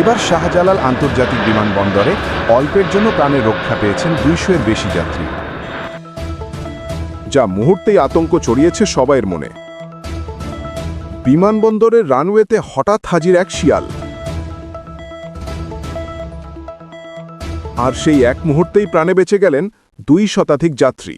এবার শাহজালাল আন্তর্জাতিক বিমানবন্দরে অল্পের জন্য প্রাণের রক্ষা পেয়েছেন দুইশো এর বেশি যাত্রী। যা মুহূর্তেই আতঙ্ক ছড়িয়েছে সবাইয়ের মনে। বিমানবন্দরের রানওয়েতে হঠাৎ হাজির এক শিয়াল। আর সেই এক মুহূর্তেই প্রাণে বেঁচে গেলেন দুই শতাধিক যাত্রী।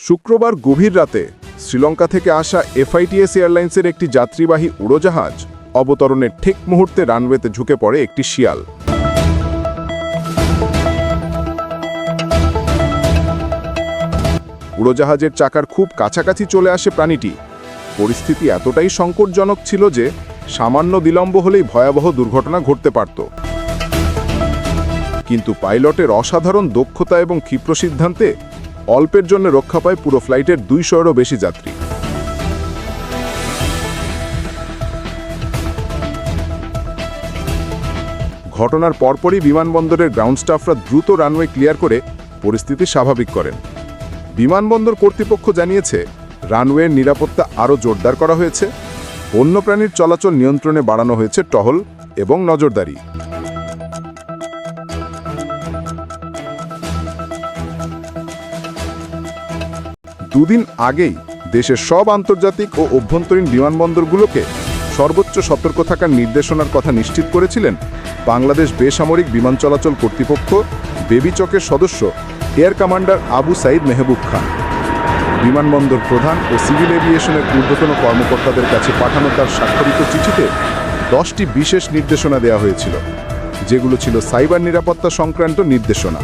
শুক্রবার গভীর রাতে শ্রীলঙ্কা থেকে আসা এফআইটিএস এয়ারলাইন্সের একটি যাত্রীবাহী উড়োজাহাজ অবতরণের ঠিক মুহূর্তে রানওয়েতে ঝুঁকে পড়ে একটি শিয়াল। উড়োজাহাজের চাকার খুব কাছাকাছি চলে আসে প্রাণীটি। পরিস্থিতি এতটাই সংকটজনক ছিল যে সামান্য বিলম্ব হলেই ভয়াবহ দুর্ঘটনা ঘটতে পারত। কিন্তু পাইলটের অসাধারণ দক্ষতা এবং ক্ষিপ্র সিদ্ধান্তে অল্পের জন্য রক্ষা পায় পুরো ফ্লাইটের দুইশোরও বেশি যাত্রী। ঘটনার পরপরই বিমানবন্দরের গ্রাউন্ড স্টাফরা দ্রুত রানওয়ে ক্লিয়ার করে পরিস্থিতি স্বাভাবিক করেন। বিমানবন্দর কর্তৃপক্ষ জানিয়েছে, রানওয়ের নিরাপত্তা আরও জোরদার করা হয়েছে। বন্যপ্রাণীর চলাচল নিয়ন্ত্রণে বাড়ানো হয়েছে টহল এবং নজরদারি। দুদিন আগেই দেশের সব আন্তর্জাতিক ও অভ্যন্তরীণ বিমানবন্দরগুলোকে সর্বোচ্চ সতর্ক থাকার নির্দেশনার কথা নিশ্চিত করেছিলেন বাংলাদেশ বেসামরিক বিমান চলাচল কর্তৃপক্ষ বেবিচকের সদস্য এয়ার কমান্ডার আবু সাইদ মেহবুব খান। বিমানবন্দর প্রধান ও সিভিল এভিয়েশনের ঊর্ধ্বতন কর্মকর্তাদের কাছে পাঠানো তার স্বাক্ষরিত চিঠিতে দশটি বিশেষ নির্দেশনা দেওয়া হয়েছিল, যেগুলো ছিল সাইবার নিরাপত্তা সংক্রান্ত নির্দেশনা।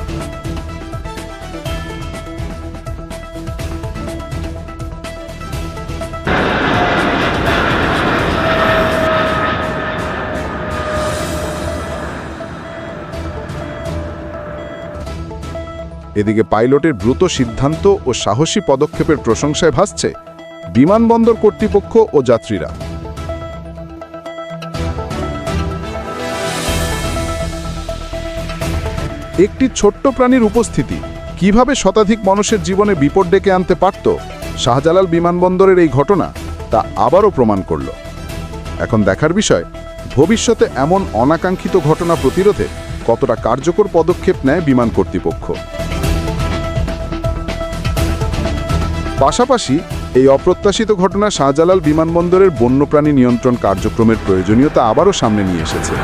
এদিকে পাইলটের দ্রুত সিদ্ধান্ত ও সাহসী পদক্ষেপের প্রশংসায় ভাসছে বিমানবন্দর কর্তৃপক্ষ ও যাত্রীরা। একটি ছোট্ট প্রাণীর উপস্থিতি কীভাবে শতাধিক মানুষের জীবনে বিপদ ডেকে আনতে পারত শাহজালাল বিমানবন্দরের এই ঘটনা তা আবারও প্রমাণ করল। এখন দেখার বিষয়, ভবিষ্যতে এমন অনাকাঙ্ক্ষিত ঘটনা প্রতিরোধে কতটা কার্যকর পদক্ষেপ নেয় বিমান কর্তৃপক্ষ। পাশাপাশি এই অপ্রত্যাশিত ঘটনা শাহজালাল বিমানবন্দরের বন্যপ্রাণী নিয়ন্ত্রণ কার্যক্রমের প্রয়োজনীয়তা আবারও সামনে নিয়ে এসেছে।